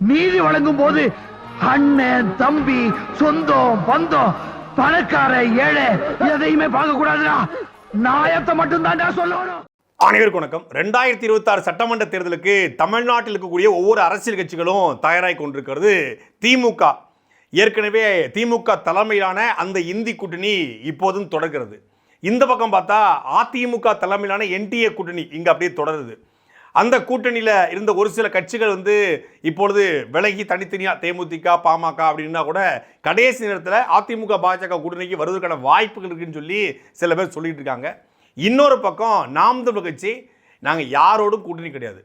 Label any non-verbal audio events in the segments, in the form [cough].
நீதி வழங்கும் போது அண்ணன் தம்பி சொந்தம் பந்தம் பணக்கார ஏழை எதையுமே பார்க்க கூடாதுடா நாயத்தை மட்டும் சொல்லணும். அனைவருக்கும் வணக்கம். ரெண்டாயிரத்தி இருபத்தி ஆறு சட்டமன்ற தேர்தலுக்கு தமிழ்நாட்டில் இருக்கக்கூடிய ஒவ்வொரு அரசியல் கட்சிகளும் தயாராகி கொண்டிருக்கிறது திமுக. ஏற்கனவே திமுக தலைமையிலான அந்த இந்தி கூட்டணி இப்போதும் தொடர்கிறது. இந்த பக்கம் பார்த்தா அதிமுக தலைமையிலான என்டிஏ கூட்டணி இங்கே அப்படியே தொடருது. அந்த கூட்டணியில் இருந்த ஒரு சில கட்சிகள் வந்து இப்பொழுது விலகி தனித்தனியாக தேமுதிக பாமக அப்படின்னா கூட கடைசி நேரத்தில் அதிமுக பாஜக கூட்டணிக்கு வருவதற்கான வாய்ப்புகள் இருக்குன்னு சொல்லி சில பேர் சொல்லிட்டு இருக்காங்க. இன்னொரு பக்கம் நாம் தமிழ் கட்சி நாங்கள் யாரோடும் கூட்டணி கிடையாது.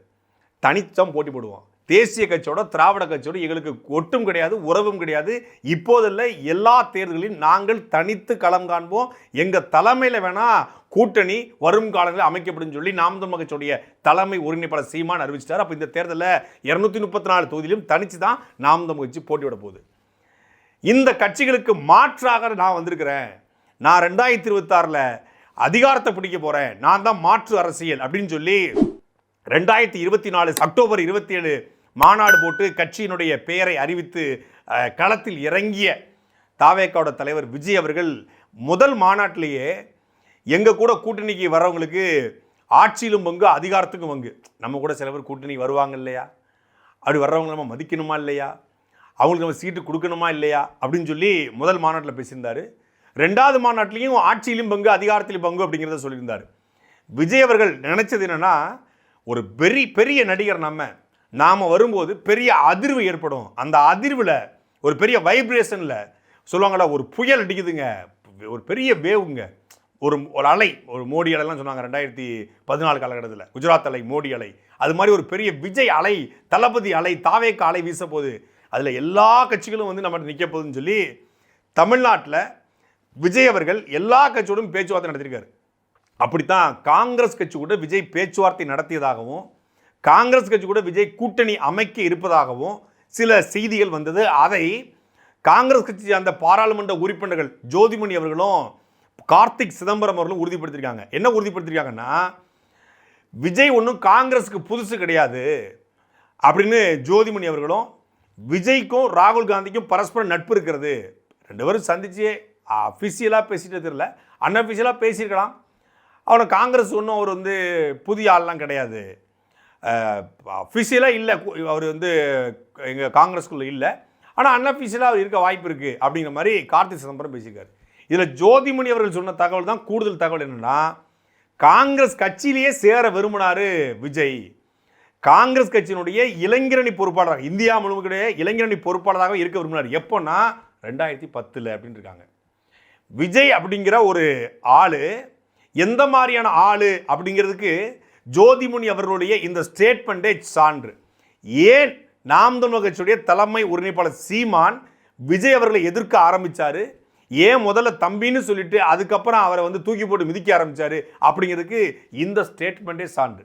தனித்தம் போட்டி போடுவோம். தேசிய கட்சியோட திராவிட கட்சியோட எங்களுக்கு ஒட்டும் கிடையாது உறவும் கிடையாது. இப்போதில்லை எல்லா தேர்தலிலும் நாங்கள் தனித்து களம் காண்போம். எங்கள் தலைமையில் வேணால் கூட்டணி வரும் காலங்களில் அமைக்கப்படும் சொல்லி நாம் தமிழ் கட்சியுடைய தலைமை ஒருங்கிணைப்பாளர் சீமான் அறிவிச்சிட்டார். அப்போ இந்த தேர்தலில் இரநூத்தி முப்பத்தி நாலு தொகுதியிலும் தனித்து தான் நாம் தமிழ் கட்சி போட்டியிட போகுது. இந்த கட்சிகளுக்கு மாற்றாக நான் வந்திருக்கிறேன். நான் ரெண்டாயிரத்தி இருபத்தாறில் அதிகாரத்தை பிடிக்க போகிறேன் நான் தான் மாற்று அரசியல் அப்படின்னு சொல்லி ரெண்டாயிரத்தி இருபத்தி நாலு அக்டோபர் இருபத்தி ஏழு மாநாடு போட்டு கட்சியினுடைய பெயரை அறிவித்து களத்தில் இறங்கிய தாவேக்காவோட தலைவர் விஜய் அவர்கள் முதல் மாநாட்டிலேயே எங்கள் கூட கூட்டணிக்கு வர்றவங்களுக்கு ஆட்சியிலும் பங்கு அதிகாரத்துக்கும் பங்கு. நம்ம கூட சில பேர் கூட்டணிக்கு வருவாங்க இல்லையா? அப்படி வர்றவங்க நம்ம மதிக்கணுமா இல்லையா? அவங்களுக்கு நம்ம சீட்டு கொடுக்கணுமா இல்லையா? அப்படின்னு சொல்லி முதல் மாநாட்டில் பேசியிருந்தார். ரெண்டாவது மாநாட்டிலையும் ஆட்சியிலும் பங்கு அதிகாரத்திலும் பங்கு அப்படிங்கிறத சொல்லியிருந்தார். விஜய் அவர்கள் நினச்சது என்னென்னா ஒரு பெரிய பெரிய நடிகர் நம்ம நாம் வரும்போது பெரிய அதிர்வு ஏற்படும். அந்த அதிர்வில் ஒரு பெரிய வைப்ரேஷனில் சொல்லுவாங்கடா ஒரு புயல் அடிக்குதுங்க. ஒரு பெரிய வேவுங்க. ஒரு ஒரு அலை ஒரு மோடி அலைலாம் சொன்னாங்க ரெண்டாயிரத்தி பதினாலு காலகட்டத்தில். குஜராத் அலை மோடி அலை. அது மாதிரி ஒரு பெரிய விஜய் அலை தளபதி அலை தாவேக்க அலை வீச போகுது அதில் எல்லா கட்சிகளும் வந்து நம்ம நிற்க போகுதுன்னு சொல்லி தமிழ்நாட்டில் விஜய் அவர்கள் எல்லா கட்சியோடும் பேச்சுவார்த்தை நடத்தியிருக்காரு. அப்படித்தான் காங்கிரஸ் கட்சி கூட விஜய் பேச்சுவார்த்தை நடத்தியதாகவும் காங்கிரஸ் கட்சி கூட விஜய் கூட்டணி அமைக்க இருப்பதாகவும் சில செய்திகள் வந்தது. அதை காங்கிரஸ் கட்சி அந்த பாராளுமன்ற உறுப்பினர்கள் ஜோதிமணி அவர்களும் கார்த்திக் சிதம்பரம் அவர்களும் உறுதிப்படுத்தியிருக்காங்க. என்ன உறுதிப்படுத்தியிருக்காங்கன்னா விஜய் ஒன்றும் காங்கிரஸுக்கு புதுசு கிடையாது அப்படின்னு ஜோதிமணி அவர்களும் விஜய்க்கும் ராகுல் காந்திக்கும் பரஸ்பர நட்பு இருக்கிறது. ரெண்டு பேரும் சந்திச்சு அஃபிஷியலாக பேசிட்டு தெரியல. அன்அஃபிஷியலாக பேசியிருக்கலாம். அவனை காங்கிரஸ் ஒன்றும் அவர் வந்து புதிய ஆள்லாம் கிடையாது. அஃபிஷியலாக இல்லை. அவர் வந்து எங்கள் காங்கிரஸ்குள்ளே இல்லை. ஆனால் அன்அஃபிஷியலாக அவர் இருக்க வாய்ப்பு இருக்குது அப்படிங்கிற மாதிரி கார்த்திக் சிதம்பரம் பேசியிருக்காரு. இதில் ஜோதிமணி அவர்கள் சொன்ன தகவல் தான் கூடுதல் தகவல் என்னென்னா காங்கிரஸ் கட்சியிலேயே சேர விரும்பினார் விஜய். காங்கிரஸ் கட்சியினுடைய இளைஞரணி பொறுப்பாளராக இந்தியா முழுவதுடைய இளைஞரணி பொறுப்பாளராக இருக்க விரும்பினார். எப்போன்னா ரெண்டாயிரத்தி பத்தில் அப்படின்னு இருக்காங்க. விஜய் அப்படிங்கிற ஒரு ஆள் எந்த மாதிரியான ஆள் அப்படிங்கிறதுக்கு ஜோதிமுனி அவர்களுடைய இந்த ஸ்டேட்மெண்ட்டே சான்று. ஏன் நாம் கட்சியுடைய தலைமை ஒருங்கிணைப்பாளர் சீமான் விஜய் அவர்களை எதிர்க்க ஆரம்பித்தார் ஏன் முதல்ல தம்பின்னு சொல்லிட்டு அதுக்கப்புறம் அவரை வந்து தூக்கி போட்டு மிதிக்க ஆரம்பிச்சாரு? அப்படிங்கிறதுக்கு இந்த ஸ்டேட்மெண்ட்டே சான்று.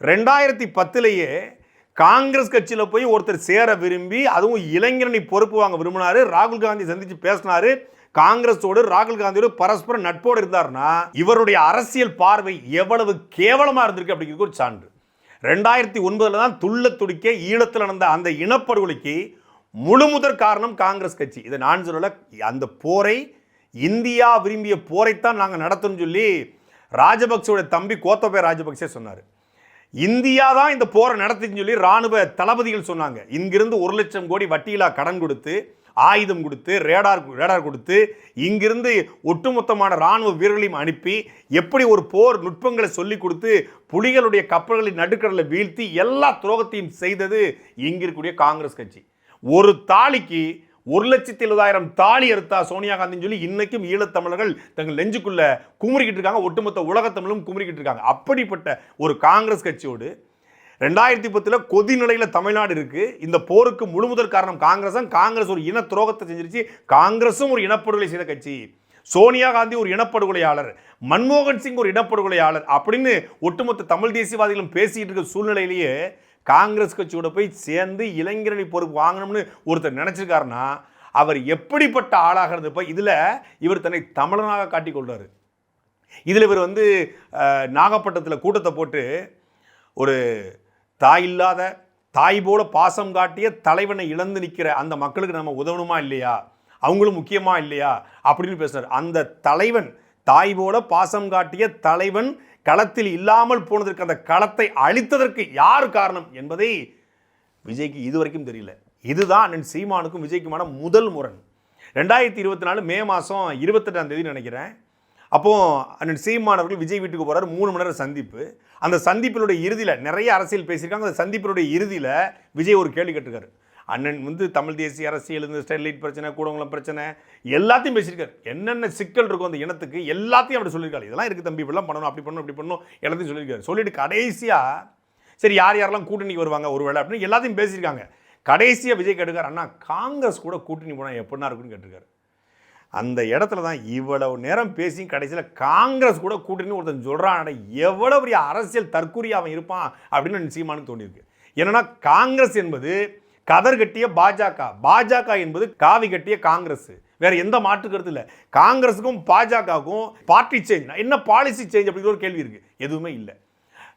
ரெண்டாயிரத்தி பத்துலேயே காங்கிரஸ் கட்சியில் போய் ஒருத்தர் சேர விரும்பி அதுவும் இளைஞரணி பொறுப்பு வாங்க விரும்பினார். ராகுல் காந்தி சந்தித்து பேசினார். காங்கிரஸோடு ராகுல் காந்தியோடு பரஸ்பர நட்போடு இருந்தார்னா இவருடைய அரசியல் பார்வை எவ்வளவு கேவலமாக இருந்திருக்கு அப்படிங்கிறது ஒரு சான்று. ரெண்டாயிரத்தி ஒன்பதுல தான் துள்ள துடிக்க ஈழத்தில் நடந்த அந்த இனப்படுகொலைக்கு முழுமுதற் காரணம் காங்கிரஸ் கட்சி. இதை நான் சொல்லல அந்த போரை இந்தியா விரும்பிய போரைத்தான் நாங்கள் நடத்தணும்னு சொல்லி ராஜபக்சோட தம்பி கோத்தபய ராஜபக்சே சொன்னார். இந்தியா தான் இந்த போரை நடத்தின்னு சொல்லி ராணுவ தளபதிகள் சொன்னாங்க. இங்கிருந்து ஒரு லட்சம் கோடி வட்டியிலா கடன் கொடுத்து ஆயுதம் கொடுத்து ரேடார் ரேடார் கொடுத்து இங்கிருந்து ஒட்டுமொத்தமான ராணுவ வீரர்களையும் அனுப்பி எப்படி ஒரு போர் நுட்பங்களை சொல்லி கொடுத்து புலிகளுடைய கப்பல்களை நடுக்கடலை வீழ்த்தி எல்லா துரோகத்தையும் செய்தது இங்கிருக்கூடிய இருக்கக்கூடிய காங்கிரஸ் கட்சி. ஒரு தாலிக்கு ஒரு லட்சத்தி எழுபதாயிரம் தாலி அறுத்தா சோனியா காந்தின்னு சொல்லி இன்னைக்கும் ஈழத்தமிழர்கள் தங்கள் நெஞ்சுக்குள்ள குமுறிக்கிட்டு இருக்காங்க. ஒட்டுமொத்த உலகத்தமிழும் குமுறிக்கிட்டு இருக்காங்க. அப்படிப்பட்ட ஒரு காங்கிரஸ் கட்சியோடு ரெண்டாயிரத்தி பத்தில் கொதி நிலையில் தமிழ்நாடு இருக்குது இந்த போருக்கு முழுமுதல் காரணம் காங்கிரஸ் காங்கிரஸ் ஒரு இன துரோகத்தை செஞ்சிருச்சு. காங்கிரஸும் ஒரு இனப்படுகொலை செய்த கட்சி. சோனியா காந்தி ஒரு இனப்படுகொலையாளர். மன்மோகன் சிங் ஒரு இனப்படுகொலையாளர் அப்படின்னு ஒட்டுமொத்த தமிழ் தேசியவாதிகளும் பேசிக்கிட்டு இருக்க சூழ்நிலையிலேயே காங்கிரஸ் கட்சியோட போய் சேர்ந்து இளைஞரணி பொறுப்பு வாங்கணும்னு ஒருத்தர் நினச்சிருக்காருன்னா அவர் எப்படிப்பட்ட ஆளாக இருந்தப்ப இதில் இவர் தன்னை தமிழனாக காட்டிக்கொள்றாரு இதில் இவர் வந்து நாகப்பட்டினத்தில் கூட்டத்தை போட்டு ஒரு தாய் இல்லாத தாய் போல பாசம் காட்டிய தலைவனை இழந்து நிற்கிற அந்த மக்களுக்கு நம்ம உதவணுமா இல்லையா? அவங்களும் முக்கியமா இல்லையா? அப்படின்னு பேசுகிறார் அந்த தலைவன் தாய் போல பாசம் காட்டிய தலைவன் களத்தில் இல்லாமல் போனதற்கு அந்த களத்தை அழித்ததற்கு யார் காரணம் என்பதை விஜய்க்கு இதுவரைக்கும் தெரியல. இதுதான் அண்ணன் சீமானுக்கும் விஜய்க்குமான முதல் முரண். ரெண்டாயிரத்தி இருபத்தி நாலு மே மாதம் இருபத்தெட்டாம் தேதி நினைக்கிறேன். அப்போது அண்ணன் சீமானவர்கள் விஜய் வீட்டுக்கு போகிறார் மூணு மணி நேரம் சந்திப்பு. அந்த சந்திப்பினுடைய இறுதியில் நிறைய அரசியல் பேசியிருக்காங்க. அந்த சந்திப்பினுடைய இறுதியில் விஜய் ஒரு கேள்வி கேட்டிருக்காரு. அண்ணன் வந்து தமிழ் தேசிய அரசியல் இந்த ஸ்டெர்லைட் பிரச்சனை கூடங்குளம் பிரச்சனை எல்லாத்தையும் பேசியிருக்காரு. என்னென்ன சிக்கல் இருக்கும் அந்த இனத்துக்கு எல்லாத்தையும் அப்படி சொல்லியிருக்காரு. இதெல்லாம் இருக்குது தம்பி இப்படிலாம் பண்ணணும் அப்படி பண்ணணும் இப்படி பண்ணணும் எல்லாத்தையும் சொல்லியிருக்காரு. சொல்லிட்டு கடைசியாக சரி யார் யாரெல்லாம் கூட்டணிக்கு வருவாங்க ஒரு வேளை அப்படின்னு எல்லாத்தையும் பேசியிருக்காங்க. கடைசியாக விஜய் கேட்டுக்கார் அண்ணா காங்கிரஸ் கூட கூட்டணி போனால் எப்படின்னா இருக்குன்னு கேட்டிருக்காரு. அந்த இடத்துல தான் இவ்வளவு நேரம் பேசி கடைசியில் காங்கிரஸ் கூட கூட்டணி ஒருத்தன் சொல்கிறான் எவ்வளோ பெரிய அரசியல் தற்கூரியா அவன் இருப்பான் அப்படின்னு எனக்கு தோண்டியிருக்கு என்னென்னா காங்கிரஸ் என்பது கதர் கட்டிய பாஜக. பாஜக என்பது காவி கட்டிய காங்கிரஸ். வேற எந்த மாற்று கருத்து இல்லை. காங்கிரஸுக்கும் பாஜகவுக்கும் பார்ட்டி சேஞ்ச் என்ன பாலிசி சேஞ்ச் அப்படிங்கிற ஒரு கேள்வி இருக்குது எதுவுமே இல்லை.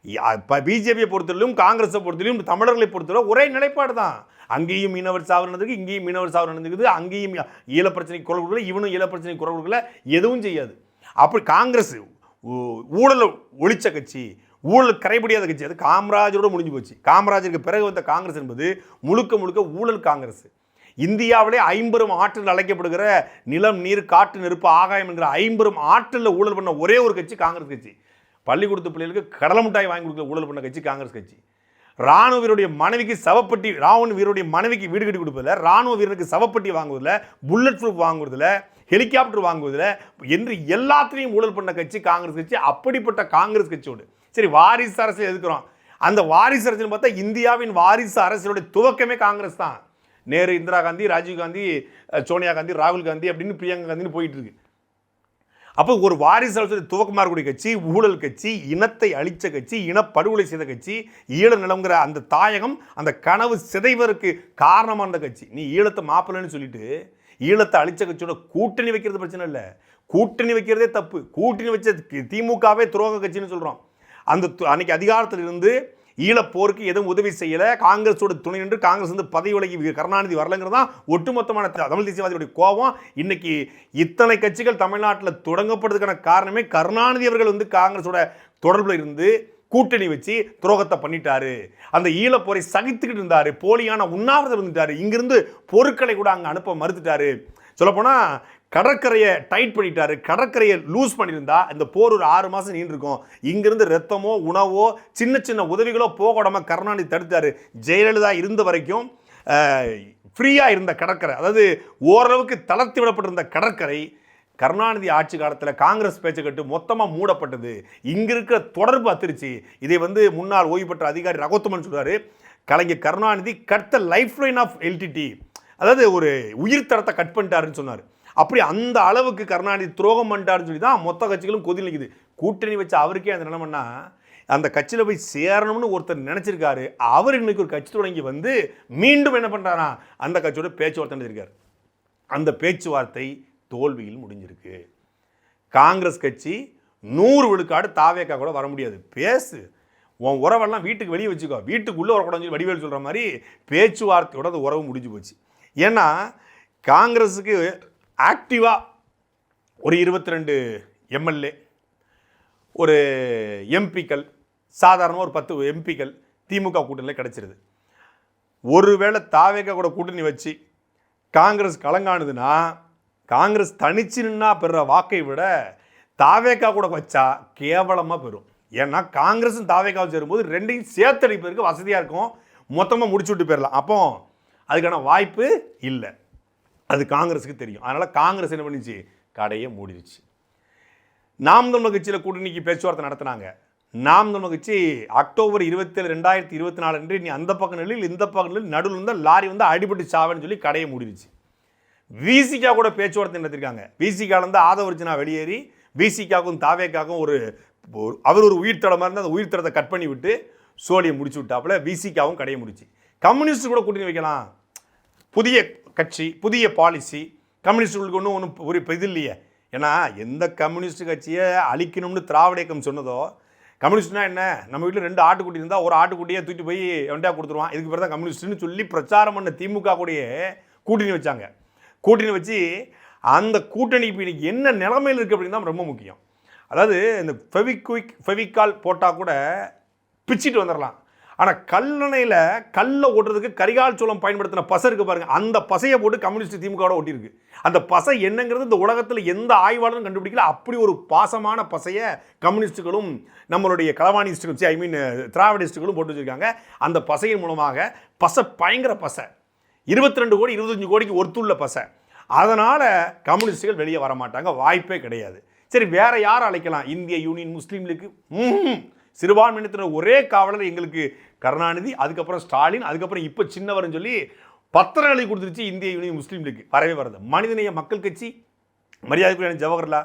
இப்போ பிஜேபியை பொறுத்தவரையிலும் காங்கிரஸை பொறுத்தவரையிலும் தமிழர்களை பொறுத்தவரை ஒரே நிலைப்பாடு தான். அங்கேயும் மீனவர் சாவு நடந்திருக்கு இங்கேயும் மீனவர் சாவு நடந்திருக்குது அங்கேயும் ஈழ பிரச்சனைக்கு குரல் கொடுக்கல இவனும் ஈழ பிரச்சனை குரல் கொடுக்கல எதுவும் செய்யாது. அப்படி காங்கிரஸ் ஊழலை ஒழிச்ச கட்சி ஊழல் கரைபடியாத கட்சி அது காமராஜரோட முடிஞ்சு போச்சு. காமராஜருக்கு பிறகு வந்த காங்கிரஸ் என்பது முழுக்க முழுக்க ஊழல் காங்கிரஸ். இந்தியாவிலே ஐம்பெரும் ஆற்றல் அழைக்கப்படுகிற நிலம் நீர் காற்று நெருப்பு ஆகாயம் என்கிற ஐம்பெரும் ஆற்றலில் ஊழல் பண்ண ஒரே ஒரு கட்சி காங்கிரஸ் கட்சி. பள்ளிக்கூடத்து பிள்ளைகளுக்கு கடலை மிட்டாய் வாங்கி கொடுக்க ஊழல் பண்ண கட்சி காங்கிரஸ் கட்சி. ராணுவ வீரருடைய மனைவிக்கு சவப்பட்டி ராணுவ வீரருடைய மனைவிக்கு வீடு கட்டி கொடுப்பதில் ராணுவ வீரருக்கு சவப்பட்டி வாங்குவதில் புல்லட் ப்ரூஃப் வாங்குவதில் ஹெலிகாப்டர் வாங்குவதில் என்று எல்லாத்துலேயும் ஊழல் பண்ண கட்சி காங்கிரஸ் கட்சி அப்படிப்பட்ட காங்கிரஸ் கட்சியோடு. சரி வாரிசு அரசியல் எதுக்குறோம்? அந்த வாரிசு அரசியல் பார்த்தா இந்தியாவின் வாரிசு அரசியலுடைய துவக்கமே காங்கிரஸ் தான். நேரு இந்திரா காந்தி ராஜீவ் காந்தி சோனியா காந்தி ராகுல் காந்தி அப்படின்னு பிரியங்கா காந்தின்னு போயிட்டு இருக்கு. அப்போ ஒரு வாரிசு அரசியல் துவக்கமாக கட்சி ஊழல் கட்சி இனத்தை அழிச்ச கட்சி இனப்படுகொலை செய்த கட்சி ஈழ நிலங்கிற அந்த தாயகம் அந்த கனவு சிதைவதற்கு காரணமான அந்த கட்சி. நீ ஈழத்தை மாப்பிள்ளைன்னு சொல்லிட்டு ஈழத்தை அழிச்ச கட்சியோட கூட்டணி வைக்கிறது பிரச்சனை இல்லை. கூட்டணி வைக்கிறதே தப்பு. கூட்டணி வச்ச திமுகவே துரோக கட்சின்னு சொல்கிறோம் அந்த து- அன்னைக்கு அதிகாரத்தில் இருந்து ஈழப்போருக்கு எதுவும் உதவி செய்யலை. காங்கிரஸோட துணை நின்று காங்கிரஸ் வந்து பதவி விலகி கருணாநிதி வரலங்கிறது தான் ஒட்டுமொத்தமான த- தமிழ் தேசியவாதிகளுடைய கோபம். இன்னைக்கு இத்தனை கட்சிகள் தமிழ்நாட்டில் தொடங்கப்படுறதுக்கான காரணமே கருணாநிதி அவர்கள் வந்து காங்கிரஸோட தொடர்பில் இருந்து கூட்டணி வச்சு துரோகத்தை பண்ணிட்டாரு. அந்த ஈழப்போரை சகித்துக்கிட்டு இருந்தாரு. போலியான உண்ணாவிரதம் இருந்துட்டாரு. இங்கிருந்து பொருட்களை கூட அங்கே அனுப்ப மறுத்துட்டாரு. சொல்லப்போனால் கடற்கரையை டைட் பண்ணிட்டாரு. கடற்கரையை லூஸ் பண்ணியிருந்தா இந்த போர் ஒரு ஆறு மாதம் நீண்டிருக்கும். இங்கிருந்து ரத்தமோ உணவோ சின்ன சின்ன உதவிகளோ போகாம கருணாநிதி தடுத்தாரு. ஜெயலலிதா இருந்த வரைக்கும் ஃப்ரீயாக இருந்த கடற்கரை. அதாவது ஓரளவுக்கு தளர்த்தி விடப்பட்டிருந்த கடற்கரை கருணாநிதி ஆட்சி காலத்தில் காங்கிரஸ் பேச்சு கட்டு மொத்தமாக மூடப்பட்டது. இங்கே இருக்கிற தொடர்பு அத்திருச்சு இதை வந்து முன்னாள் ஓய்வு பெற்ற அதிகாரி ரகோத்தமன் சொன்னார் Kalaignar Karunanidhi cut the life line of LTTE அதாவது ஒரு உயிர் தரத்தை கட் பண்ணிட்டாருன்னு சொன்னார். அப்படி அந்த அளவுக்கு கருணாநிதி துரோகம் பண்ணிட்டாருன்னு சொல்லி தான் மொத்த கட்சிகளும் கொதி நிற்குது கூட்டணி வச்சு அவருக்கே அந்த நிலைமைன்னா அந்த கட்சியில் போய் சேரணும்னு ஒருத்தர் நினச்சிருக்காரு. அவர் இன்னைக்கு ஒரு கட்சி தொடங்கி வந்து மீண்டும் என்ன பண்ணுறாரா அந்த கட்சியோட பேச்சுவார்த்தை நடத்திருக்காரு. அந்த பேச்சுவார்த்தை தோல்வியில் முடிஞ்சிருக்கு. காங்கிரஸ் கட்சி நூறு விழுக்காடு தாவேக்கா கூட வர முடியாது. பேசு. உன் உறவெல்லாம் வீட்டுக்கு வெளியே வச்சுக்கோ. வீட்டுக்குள்ளே வரக்கூடாது சொல்லி வடிவேல் சொல்கிற மாதிரி பேச்சுவார்த்தையோட அந்த உறவு முடிஞ்சு போச்சு. ஏன்னா காங்கிரஸுக்கு ஆக்டிவாக ஒரு இருபத்தி ரெண்டு எம்எல்ஏ ஒரு எம்பிக்கள் சாதாரணமாக ஒரு பத்து எம்பிக்கள் திமுக கூட்டணியில் கிடச்சிருது. ஒருவேளை தாவேக்கா கூட கூட்டணி வச்சு காங்கிரஸ் கலங்கானுதுன்னா காங்கிரஸ் தனிச்சு நின்னா பெற வாக்கை விட தாவேக்கா கூட வச்சா கேவலமாக பெறும். ஏன்னா காங்கிரஸும் தாவேக்காவும் சேரும்போது ரெண்டையும் சேர்த்தடிப்பதற்கு வசதியாக இருக்கும். மொத்தமாக முடிச்சு விட்டு போயிடலாம் அப்போ அதுக்கான வாய்ப்பு இல்லை. அது காங்கிரஸுக்கு தெரியும். அதனால் காங்கிரஸ் என்ன பண்ணிச்சு? கடையை மூடிடுச்சு. நாம் தமிழ் கட்சியில் கூட்டணிக்கு பேச்சுவார்த்தை நடத்தினாங்க. நாம் தமிழ் கட்சி அக்டோபர் இருபத்தேழு ரெண்டாயிரத்தி இருபத்தி நாலு அன்று நீ அந்த பக்கம் நிலையில் இந்த பக்கம் நிலையில் நடுவில் இருந்தால் லாரி வந்து அடிபட்டு சாவேன்னு சொல்லி கடையை மூடிடுச்சு. விசிகா கூட பேச்சுவார்த்தை நடத்திருக்காங்க விசிகாலேருந்து ஆதவர்ஜனா வெளியேறி விசிகாவுக்கும் தாவேக்காவுக்கும் ஒரு ஒரு- அவர் ஒரு உயிர் தடமாக இருந்து அந்த உயிர் தடத்தை கட் பண்ணி விட்டு சோழியை முடிச்சு விட்டாப்புல விசிகாவும் கடையை முடிச்சு. கம்யூனிஸ்ட் கூட கூட்டணி வைக்கலாம். புதிய கட்சி புதிய பாலிசி கம்யூனிஸ்டுகளுக்கு ஒன்றும் ஒன்றும் ஒரு இது இல்லையே. ஏன்னா எந்த கம்யூனிஸ்ட் கட்சியை அழிக்கணும்னு திராவிட இயக்கம் சொன்னதோ கம்யூனிஸ்ட்னா என்ன? நம்ம வீட்டில் ரெண்டு ஆட்டுக்குட்டி இருந்தால் ஒரு ஆட்டுக்குட்டியை தூக்கிட்டு போய் வெண்டையாக கொடுத்துருவான். இதுக்கு பேர் தான் கம்யூனிஸ்ட்னு சொல்லி பிரச்சாரம் பண்ண திமுக கூடயே கூட்டணி வச்சாங்க. கூட்டணி வச்சு அந்த கூட்டணி இப்போ இன்னைக்கு என்ன நிலமையில் இருக்குது அப்படின்னு தான் ரொம்ப முக்கியம். அதாவது இந்த ஃபெவிக்விக் ஃபெவிக்கால் போட்டால் கூட பிச்சிட்டு வந்துடலாம் ஆனால் கல்லணையில் கல்லை ஓட்டுறதுக்கு கரிகால் சோளம் பயன்படுத்தின பசை இருக்குது பாருங்கள் அந்த பசையை போட்டு கம்யூனிஸ்ட் திமுகவோட ஓட்டியிருக்கு. அந்த பசை என்னங்கிறது இந்த உலகத்தில் எந்த ஆய்வாளரும் கண்டுபிடிக்கல. அப்படி ஒரு பாசமான பசையை கம்யூனிஸ்ட்டுகளும் நம்மளுடைய களவாணிஸ்ட்டுகளும் ஐ மீன் திராவிடிஸ்டுகளும் போட்டு வச்சுருக்காங்க. அந்த பசையின் மூலமாக பசை பயங்கர பசை. இருபத்தி ரெண்டு கோடி இருபத்தஞ்சு கோடிக்கு ஒருத்துள்ள பசை. அதனால் கம்யூனிஸ்டுகள் வெளியே வர மாட்டாங்க. வாய்ப்பே கிடையாது. சரி வேறு யார் அழைக்கலாம்? இந்திய யூனியன் முஸ்லீம் லீக் சிறுபான்மையினத்தினர் ஒரே காவலர் எங்களுக்கு கருணாநிதி அதுக்கப்புறம் ஸ்டாலின் அதுக்கப்புறம் இப்போ சின்னவர்னு சொல்லி பத்திரங்களை கொடுத்துருச்சு இந்திய யூனியன் முஸ்லீம் லீக். வரவே வருது மனிதநேய மக்கள் கட்சி மரியாதைக்குரிய ஜவஹர்லா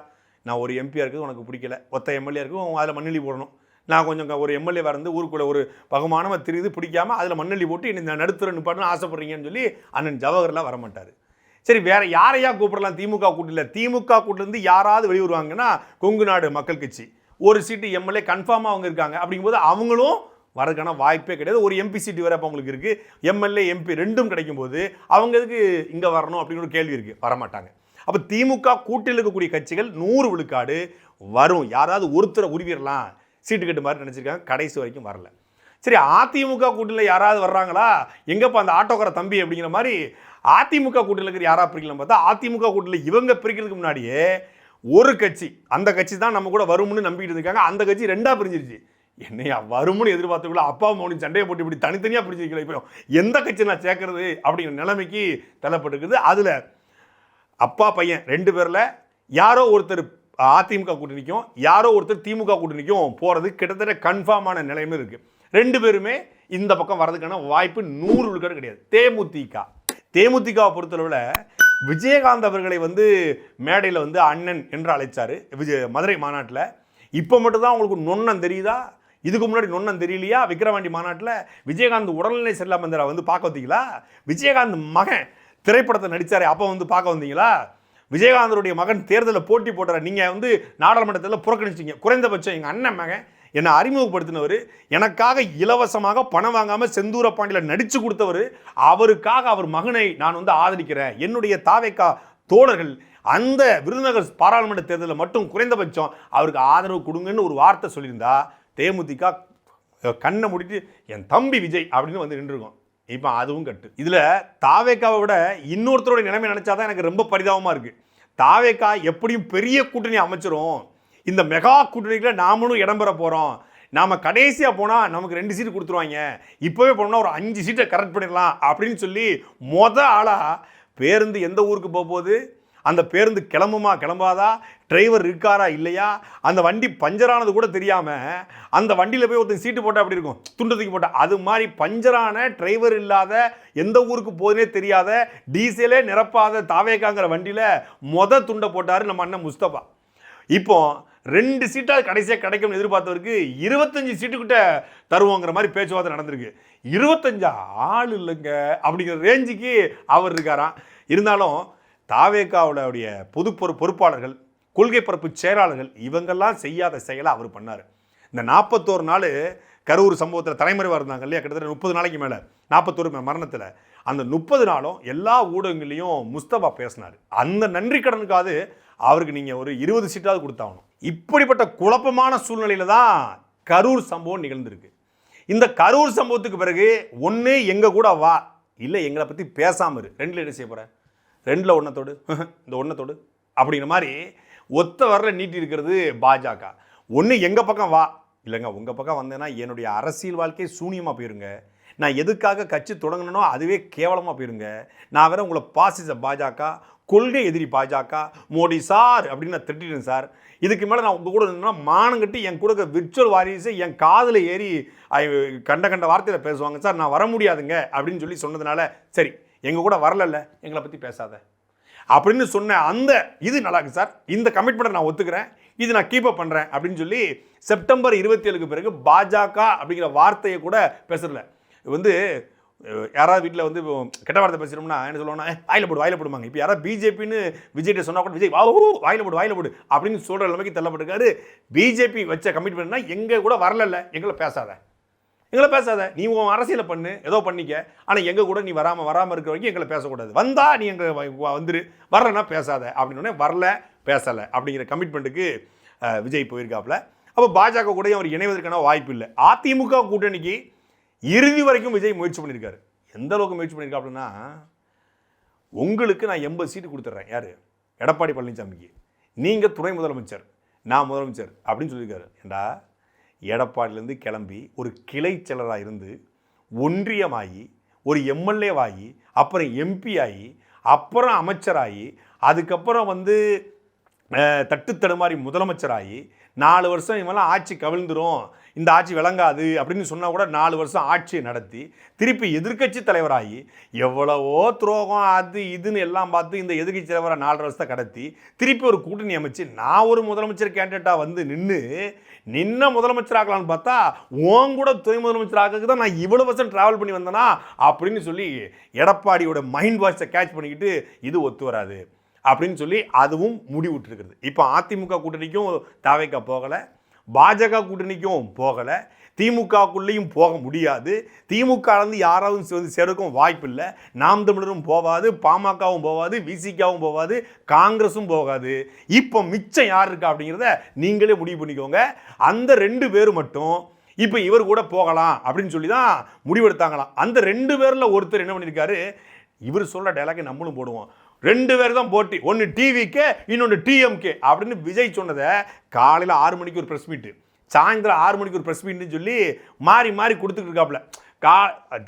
நான் ஒரு எம்பியாக இருக்குது உனக்கு பிடிக்கல. ஒத்த எம்எல்ஏ இருக்கும் அதில் மண்ணெளி போடணும். நான் கொஞ்சம் ஒரு எம்எல்ஏ இருந்து ஊருக்குள்ள ஒரு பகுமானமாக தெரியுது பிடிக்காம அதில் மண்ணெளி போட்டு இந்த நடுத்தர நிப்பாட்டுன்னு ஆசைப்படுறீங்கன்னு சொல்லி அண்ணன் ஜவஹர்லா வரமாட்டார். சரி வேற யாரையா கூப்பிடலாம் திமுக கூட்டில்? திமுக கூட்டிலேருந்து யாராவது வெளியே வருவாங்கன்னா கொங்கு நாடு மக்கள் கட்சி. ஒரு சீட்டு எம்எல்ஏ கன்ஃபார்மாக அவங்க இருக்காங்க. அப்படிங்கும்போது அவங்களும் வரதுக்கான வாய்ப்பே கிடையாது. ஒரு எம்பி சீட்டு வேறு அப்போ அவங்களுக்கு இருக்குது எம்எல்ஏ எம்பி ரெண்டும் கிடைக்கும் போது அவங்க எதுக்கு இங்கே வரணும் அப்படின்னு ஒரு கேள்வி இருக்குது வரமாட்டாங்க. அப்போ திமுக கூட்டில் இருக்கக்கூடிய கட்சிகள் நூறு விழுக்காடு வரும். யாராவது ஒருத்தரை உருவிடலாம். சீட்டு கட்டு மாதிரி நினச்சிருக்காங்க. கடைசி வரைக்கும் வரல. சரி அதிமுக கூட்டில் யாராவது வர்றாங்களா? எங்கப்பா அந்த ஆட்டோக்கார தம்பி அப்படிங்கிற மாதிரி அதிமுக கூட்டில் இருக்கிற யாராக பிரிக்கலாம் பார்த்தா அதிமுக கூட்டில் இவங்க பிரிக்கிறதுக்கு முன்னாடியே ஒரு கட்சி அந்த கட்சி தான் நம்ம கூட வரும்னு நம்பிக்கிட்டு இருக்காங்க அந்த கட்சி ரெண்டாக பிரிஞ்சிருச்சு. என்னையா வரும்னு எதிர்பார்த்துக்குள்ள அப்பா மௌனி சண்டையை போட்டு இப்படி தனித்தனியாக பிடிச்சிருக்கல இப்போ எந்த கட்சி நான் சேர்க்கறது அப்படிங்கிற நிலைமைக்கு தள்ளப்பட்டுருக்குது. அதில் அப்பா பையன் ரெண்டு பேரில் யாரோ ஒருத்தர் அதிமுக கூட்டணிக்கும் யாரோ ஒருத்தர் திமுக கூட்டணிக்கும் போகிறது கிட்டத்தட்ட கன்ஃபார்மான நிலைமை இருக்குது ரெண்டு பேருமே இந்த பக்கம் வர்றதுக்கான வாய்ப்பு நூறு விழுக்காடு கிடையாது. தேமுதிக. தேமுதிகவை பொறுத்தளவில் விஜயகாந்த் அவர்களை வந்து மேடையில் வந்து அண்ணன் என்று அழைச்சாரு. விஜய் மதுரை மாநாட்டில். இப்போ மட்டும்தான் உங்களுக்கு நுண்ணம் தெரியுதா? இதுக்கு முன்னாடி நொண்ணம் தெரியலையா? விக்ரவாண்டி மாநாட்டில் விஜயகாந்த் உடல்நிலை சரியில்லாம வந்து பார்க்க வந்தீங்களா? விஜயகாந்த் மகன் திரைப்படத்தை நடித்தார் அப்போ வந்து பார்க்க வந்தீங்களா? விஜயகாந்தருடைய மகன் தேர்தலில் போட்டி போடுற நீங்கள் வந்து நாடாளுமன்றத்தில் புறக்கணிச்சிங்க குறைந்தபட்சம் எங்கள் அண்ணன் மகன் என்னை அறிமுகப்படுத்தினவர் எனக்காக இலவசமாக பணம் வாங்காமல் செந்தூர பாண்டியில் நடித்து கொடுத்தவர் அவருக்காக அவர் மகனை நான் வந்து ஆதரிக்கிறேன். என்னுடைய தாவைக்கா தோழர்கள் அந்த விருதுநகர் பாராளுமன்ற தேர்தலில் மட்டும் குறைந்தபட்சம் அவருக்கு ஆதரவு கொடுங்கன்னு ஒரு வார்த்தை சொல்லியிருந்தா தேமுதிக கண்ணை முடிட்டு என் தம்பி விஜய் அப்படின்னு வந்து நின்றுருக்கோம். இப்போ அதுவும் கட்டு. இதில் தாவேக்காவை விட இன்னொருத்தரோட நிலைமை நினச்சா தான் எனக்கு ரொம்ப பரிதாபமாக இருக்குது தாவேக்கா எப்படியும் பெரிய கூட்டணி அமைச்சிரும். இந்த மெகா கூட்டணிக்குள்ள நாமளும் இடம் பெற போகிறோம் நாம் கடைசியாக போனால் நமக்கு ரெண்டு சீட்டு கொடுத்துருவாங்க. இப்போவே போனோம்னா ஒரு அஞ்சு சீட்டை கரெக்ட் பண்ணிடலாம் அப்படின்னு சொல்லி மொதல் ஆளாக பேருந்து எந்த ஊருக்கு போக போகுது? அந்த பேருந்து கிளம்புமா கிளம்பாதா? டிரைவர் இருக்காரா இல்லையா? அந்த வண்டி பஞ்சரானது கூட தெரியாமல் அந்த வண்டியில் போய் ஒருத்தன் சீட்டு போட்டால் அப்படி இருக்கும்? துண்டு தூக்கி போட்டால் அது மாதிரி பஞ்சரான டிரைவர் இல்லாத எந்த ஊருக்கு போதுனே தெரியாத டீசலே நிரப்பாத தாவேக்காங்கிற வண்டியில் மொத துண்டை போட்டார் நம்ம அண்ணன் முஸ்தபா. இப்போ ரெண்டு சீட்டாக கடைசியாக கிடைக்கும்னு எதிர்பார்த்தவருக்கு இருபத்தஞ்சு சீட்டுக்கிட்ட தருவோங்கிற மாதிரி பேச்சுவார்த்தை நடந்திருக்கு. இருபத்தஞ்சா? ஆள் இல்லைங்க. அப்படிங்கிற ரேஞ்சுக்கு அவர் இருக்காராம். இருந்தாலும் தாவேக்காவுடைய பொது பொறு பொறுப்பாளர்கள் கொள்கை பரப்பு செயலாளர்கள் இவங்கெல்லாம் செய்யாத செயலை அவர் பண்ணார். இந்த நாற்பத்தோரு நாள் கரூர் சம்பவத்தில் தலைமறைவாக இருந்தாங்க இல்லையா? கிட்டத்தட்ட முப்பது நாளைக்கு மேலே நாற்பத்தோரு மரணத்தில். அந்த முப்பது நாளும் எல்லா ஊடகங்களையும் முஸ்தபா பேசினார். அந்த நன்றி கடனுக்காவது அவருக்கு நீங்கள் ஒரு இருபது சீட்டாவது கொடுத்தாகணும். இப்படிப்பட்ட குழப்பமான சூழ்நிலையில தான் கரூர் சம்பவம் நிகழ்ந்திருக்கு. இந்த கரூர் சம்பவத்துக்கு பிறகு ஒன்று எங்கள் கூட வா இல்லை எங்களை பற்றி பேசாமல் இரு. ரெண்டில் என்ன செய்ய போகிறேன் ரெண்டில் ஒன்றத்தோடு [laughs] இந்த ஒன்றத்தோடு அப்படிங்கிற மாதிரி ஒத்த வரல நீட்டி இருக்கிறது பாஜக. ஒன்று எங்கள் பக்கம் வா. இல்லைங்க உங்கள் பக்கம் வந்தேன்னா என்னுடைய அரசியல் வாழ்க்கை சூனியமாக போயிருங்க. நான் எதுக்காக கட்சி தொடங்கணுனோ அதுவே கேவலமாக போயிருங்க. நான் வேற உங்களை பாசிச பாஜக கொள்கை எதிரி பாஜக மோடி சார் அப்படின்னு நான் திட்டிட்டேன் சார். இதுக்கு மேலே நான் உங்கள் கூட நின்னா மானம் கட்டி என் கூட விர்ச்சுவல் வாரிசு என் காதில் ஏறி கண்ட கண்ட வார்த்தையில் பேசுவாங்க. சார் நான் வர முடியாதுங்க அப்படின்னு சொல்லி சொன்னதுனால சரி எங்கள் கூட வரலல்ல எங்களை பற்றி பேசாத. அப்படின்னு சொன்ன அந்த இது நல்லா சார். இந்த கமிட்மெண்ட்டை நான் ஒத்துக்கிறேன். இது நான் கீப் அப் பண்ணுறேன் அப்படின்னு சொல்லி செப்டம்பர் இருபத்தி ஏழுக்கு பிறகு பாஜக அப்படிங்கிற வார்த்தையை கூட பேசுறல. வந்து யாராவது வீட்டில் வந்து கெட்ட வார்த்தை பேசுகிறோம்னா என்ன சொல்லுவோம்னா வாயில போடு வாயில போடுவாங்க இப்போ யாராவது பிஜேபின்னு விஜய்கிட்ட சொன்னா கூட விஜய் வா வாயில போடு வாயில போடு. அப்படின்னு சொல்கிற நிலைமைக்கு தள்ளப்பட்டிருக்காரு. பிஜேபி வச்ச கமிட்மெண்ட்னா எங்கள் கூட வரல எங்களை பேசாத. எங்களை பேசாத. நீ உன் அரசியலை பண்ணு. ஏதோ பண்ணிக்க. ஆனால் எங்கள் கூட நீ வராமல் வராமல் இருக்கிற வரைக்கும் எங்களை பேசக்கூடாது. வந்தால் நீ எங்கள் வந்துரு. வரலன்னா பேசாத. அப்படின்னு வரல பேசலை. அப்படிங்கிற கமிட்மெண்ட்டுக்கு விஜய் போயிருக்காப்புல. அப்போ பாஜக கூட அவர் இணைவதற்கான வாய்ப்பு இல்லை. அதிமுக கூட்டணிக்கு இறுதி வரைக்கும் விஜய் முயற்சி பண்ணியிருக்காரு. எந்த அளவுக்கு முயற்சி பண்ணியிருக்காப்புலன்னா உங்களுக்கு நான் எண்பது சீட்டு கொடுத்துட்றேன். யார்? எடப்பாடி பழனிசாமிக்கு நீங்கள் துணை முதலமைச்சர் நான் முதலமைச்சர் அப்படின்னு சொல்லியிருக்காரு. ஏண்டா? எடப்பாடியிலேருந்து கிளம்பி ஒரு கிளை செயலராக இருந்து ஒன்றியமாகி ஒரு எம்எல்ஏவாகி அப்புறம் எம்பி ஆகி அப்புறம் அமைச்சராகி அதுக்கப்புறம் வந்து தட்டுத்தடுமாறி தட்டு தடுமாறி முதலமைச்சராகி நாலு வருஷம் இவெல்லாம் ஆட்சி கவிழ்ந்துரும் இந்த ஆட்சி விளங்காது அப்படின்னு சொன்னால் கூட நாலு வருஷம் ஆட்சியை நடத்தி திருப்பி எதிர்க்கட்சி தலைவராகி எவ்வளவோ துரோகம் அது இதுன்னு எல்லாம் பார்த்து இந்த எதிர்கட்சி தலைவரை நாலரை வருஷத்தை கடத்தி திருப்பி ஒரு கூட்டணி அமைச்சு நான் ஒரு முதலமைச்சர் கேண்டிடேட்டாக வந்து நின்று நின்ன முதலமைச்சர் ஆக்கலாம்னு பார்த்தா உன் கூட துணை முதலமைச்சர் ஆக்கிறதுக்கு தான் நான் இவ்வளோ வருஷம் ட்ராவல் பண்ணி வந்தேனா? அப்படின்னு சொல்லி எடப்பாடியோட மைண்ட் வாய்ஸை கேட்ச் பண்ணிக்கிட்டு இது ஒத்து வராது. அப்படின்னு சொல்லி அதுவும் முடிவுற்றிருக்கிறது. இப்போ அதிமுக கூட்டணிக்கும் தாவைக்கா போகலை. பாஜக கூட்டணிக்கும் போகலை. திமுகக்குள்ளேயும் போக முடியாது. திமுகலேருந்து யாராவது வந்து சேருக்கும் வாய்ப்பு இல்லை. நாம் தமிழரும் போகாது பாமகவும் போகாது விசிகாவும் போகாது காங்கிரஸும் போகாது. இப்போ மிச்சம் யார் இருக்கா அப்படிங்கிறத நீங்களே முடிவு பண்ணிக்கோங்க. அந்த ரெண்டு பேர் மட்டும் இப்போ இவர் கூட போகலாம் அப்படின்னு சொல்லி தான் முடிவெடுத்தாங்களாம். அந்த ரெண்டு பேரில் ஒருத்தர் என்ன பண்ணியிருக்காரு? இவர் சொல்கிற டைலாக்கை நம்மளும் போடுவோம். ரெண்டு பேர் தான் போட்டி. ஒன்று டிவிக்கே இன்னொன்று டிஎம்கே அப்படின்னு விஜய் சொன்னதை காலையில் ஆறு மணிக்கு ஒரு ப்ரெஸ் மீட்டு சாயந்தரம் ஆறு மணிக்கு ஒரு ப்ரெஸ் மீட்னு சொல்லி மாறி மாறி கொடுத்துட்டு இருக்காப்புல. கா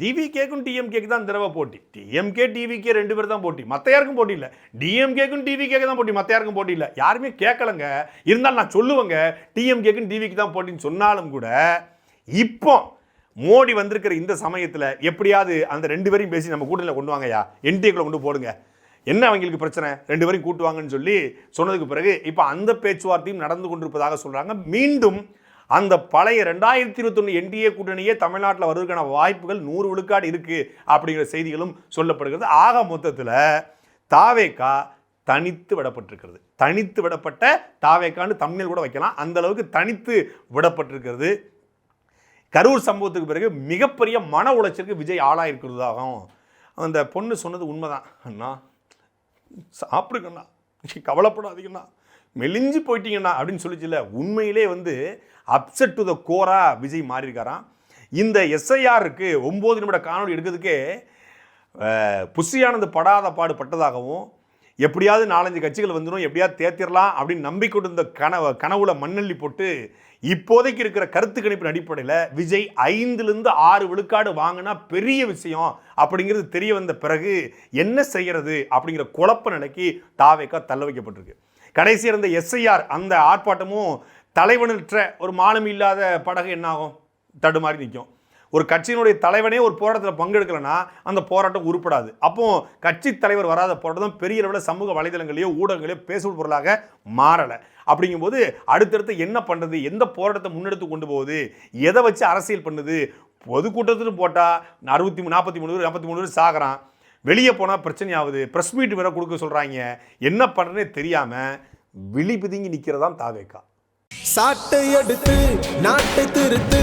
டிவிகேக்கும் டிஎம்கேக்கு தான் திரவ போட்டி. டிஎம்கே டிவிகே ரெண்டு பேர் தான் போட்டி. மற்ற யாருக்கும் போட்டி இல்லை. டிஎம்கேக்கும் டிவிகேக்கு தான் போட்டி. மற்ற யாருக்கும் போட்டி இல்லை. யாருமே கேட்கலங்க இருந்தாலும் நான் சொல்லுவேங்க டிஎம்கேக்கும் டிவிக்கு தான் போட்டின்னு சொன்னாலும் கூட இப்போ மோடி வந்திருக்கிற இந்த சமயத்தில் எப்படியாவது அந்த ரெண்டு பேரையும் பேசி நம்ம கூட்டத்தில் கொண்டு வாங்கய்யா. என்டிஏக்குள்ளே கொண்டு போடுங்க. என்ன அவங்களுக்கு பிரச்சனை? ரெண்டு பேரும் கூட்டுவாங்கன்னு சொல்லி சொன்னதுக்கு பிறகு இப்போ அந்த பேச்சுவார்த்தையும் நடந்து கொண்டிருப்பதாக சொல்கிறாங்க மீண்டும் அந்த பழைய ரெண்டாயிரத்தி இருபத்தொன்று என்டிஏ கூட்டணியே தமிழ்நாட்டில் வருவதற்கான வாய்ப்புகள் நூறு விழுக்காடு இருக்குது அப்படிங்கிற செய்திகளும் சொல்லப்படுகிறது. ஆக மொத்தத்தில் தாவேக்கா தனித்து விடப்பட்டிருக்கிறது. தனித்து விடப்பட்ட தாவேக்கான்னு தமிழில் கூட வைக்கலாம். அந்த அளவுக்கு தனித்து விடப்பட்டிருக்கிறது. கரூர் சம்பவத்துக்கு பிறகு மிகப்பெரிய மன உளைச்சலுக்கு விஜய் ஆளாயிருக்கிறதாகவும் அந்த பொண்ணு சொன்னது உண்மைதான். அண்ணா சாப்பிடுங்கண்ணா. கவலைப்படாதீங்கண்ணா. மெலிஞ்சு போயிட்டீங்கண்ணா அப்படின்னு சொல்லிச்சுல உண்மையிலே வந்து upset to the core Vijay மாறியிருக்காராம். இந்த எஸ்ஐஆருக்கு ஒம்பது நிமிட காணொளி எடுக்கிறதுக்கே புஷியானது படாத பாடு பட்டதாகவும் எப்படியாவது நாலஞ்சு கட்சிகள் வந்துடும் எப்படியாவது தேத்திரலாம் அப்படின்னு நம்பிக்கொண்டிருந்த கனவு கனவுல மண்ணள்ளி போட்டு இப்போதைக்கு இருக்கிற கருத்து கணிப்பின் அடிப்படையில் விஜய் ஐந்துலேருந்து ஆறு விழுக்காடு வாங்கினா பெரிய விஷயம் அப்படிங்கிறது தெரிய வந்த பிறகு என்ன செய்கிறது அப்படிங்கிற குழப்ப நிலைக்கு தாவேக்கா தள்ள வைக்கப்பட்டிருக்கு. கடைசி இருந்த எஸ்ஐஆர் அந்த ஆர்ப்பாட்டமும் தலைவனற்ற ஒரு மானம் இல்லாத படகு என்னாகும்? தடுமாறி நிற்கும். ஒரு கட்சியினுடைய தலைவனே ஒரு போராட்டத்தில் பங்கெடுக்கலைன்னா அந்த போராட்டம் உருப்படாது. அப்போ கட்சி தலைவர் வராத போராட்டம் பெரிய அளவில் சமூக வலைதளங்களையோ ஊடகங்களையோ பேசும் பொருளாக மாறலை. அப்படிங்கும்போது அடுத்தடுத்து என்ன பண்ணுறது எந்த போராட்டத்தை முன்னெடுத்து கொண்டு போகுது? எதை வச்சு அரசியல் பண்ணுது? பொதுக்கூட்டத்துக்கு போட்டால் அறுபத்தி மூணு நாற்பத்தி மூணு பேர் நாற்பத்தி மூணு பேர் சாகிறான். வெளியே போனால் பிரச்சனை ஆகுது ப்ரெஸ் மீட் வேற கொடுக்க சொல்கிறாங்க என்ன பண்ணுறதுனே தெரியாமல் விழி பிதுங்கி நிற்கிறதாம் தாவேக்கா சாட்டை எடுத்து நாட்டை திருத்து